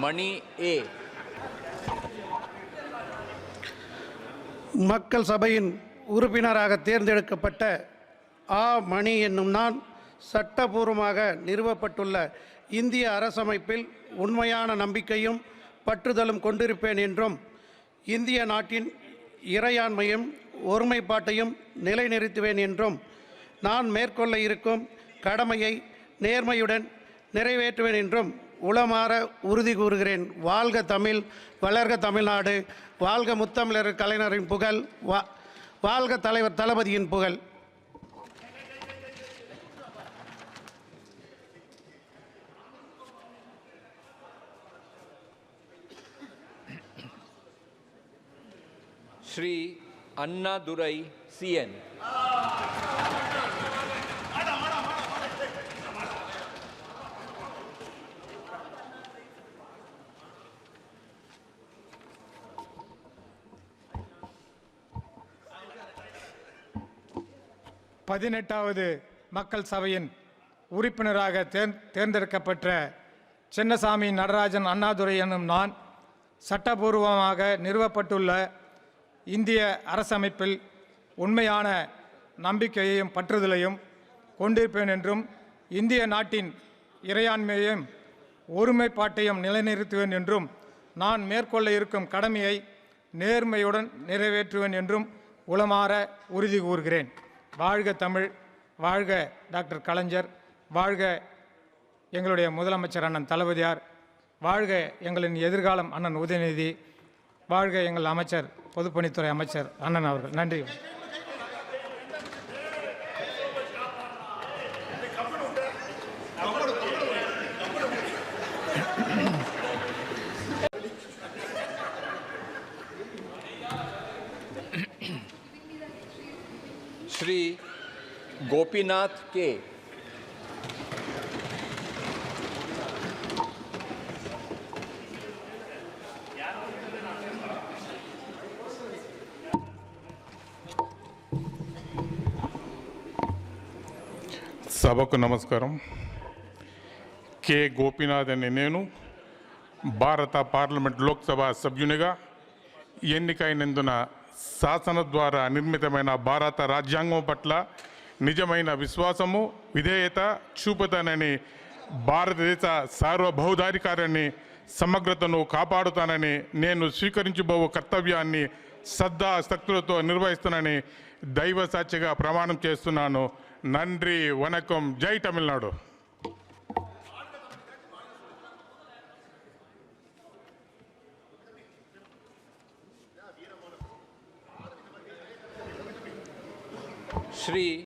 மணி ஏ. மக்கள் சபையின் உறுப்பினராக தேர்ந்தெடுக்கப்பட்ட ஆ. மணி என்னும் நான் சட்டபூர்வமாக நிறுவப்பட்டுள்ள இந்திய அரசமைப்பில் உண்மையான நம்பிக்கையும் பற்றுதலும் கொண்டிருப்பேன் என்றும் இந்திய நாட்டின் இறையாண்மையும் ஒருமைப்பாட்டையும் நிலைநிறுத்துவேன் என்றும் நான் மேற்கொள்ள இருக்கும் கடமையை நேர்மையுடன் நிறைவேற்றுவேன் என்றும் உளமாற உறுதி கூறுகிறேன். வாழ்க தமிழ் வளர்க தமிழ்நாடு வாழ்க முத்தமிழர் கலைஞரின் புகழ் வா வாழ்க தலைவர் தளபதியின் புகழ். ஸ்ரீ அண்ணாதுரை சிஎன் பதினெட்டாவது மக்கள் சபையின் உறுப்பினராக தேர் தேர்ந்தெடுக்கப்பட்ட சின்னசாமி நடராஜன் அண்ணாதுரை எனும் நான் சட்டபூர்வமாக நிறுவப்பட்டுள்ள இந்திய அரசமைப்பில் உண்மையான நம்பிக்கையையும் பற்றுதலையும் கொண்டிருப்பேன் என்றும் இந்திய நாட்டின் இறையாண்மையையும் ஒருமைப்பாட்டையும் நிலைநிறுத்துவேன் என்றும் நான் மேற்கொள்ள இருக்கும் கடமையை நேர்மையுடன் நிறைவேற்றுவேன் என்றும் உளமாற உறுதி கூறுகிறேன். வாழ்க தமிழ் வாழ்க டாக்டர் கலைஞர் வாழ்க எங்களுடைய முதலமைச்சர் அண்ணன் தளபதியார் வாழ்க எங்களின் எதிர்காலம் அண்ணன் உதயநிதி வாழ்க எங்கள் அமைச்சர் பொதுப்பணித்துறை அமைச்சர் அண்ணன் அவர்கள். நன்றி. శ్రీ గోపీనాథ్ కే సభకు నమస్కారం. కే. గోపీనాథ్ అనే నేను భారత పార్లమెంట్ లోక్సభ సభ్యునిగా ఎన్నికైనందున శాసన ద్వారా నిర్మితమైన భారత రాజ్యాంగం పట్ల నిజమైన విశ్వాసము విధేయత చూపుతానని భారతదేశ సార్వభౌధాధికారాన్ని సమగ్రతను కాపాడుతానని నేను స్వీకరించబో కర్తవ్యాన్ని శ్రద్ధా శక్తులతో నిర్వహిస్తానని దైవ సాక్షిగా ప్రమాణం చేస్తున్నాను. నండ్రి వనకం. జై తమిళనాడు. Sri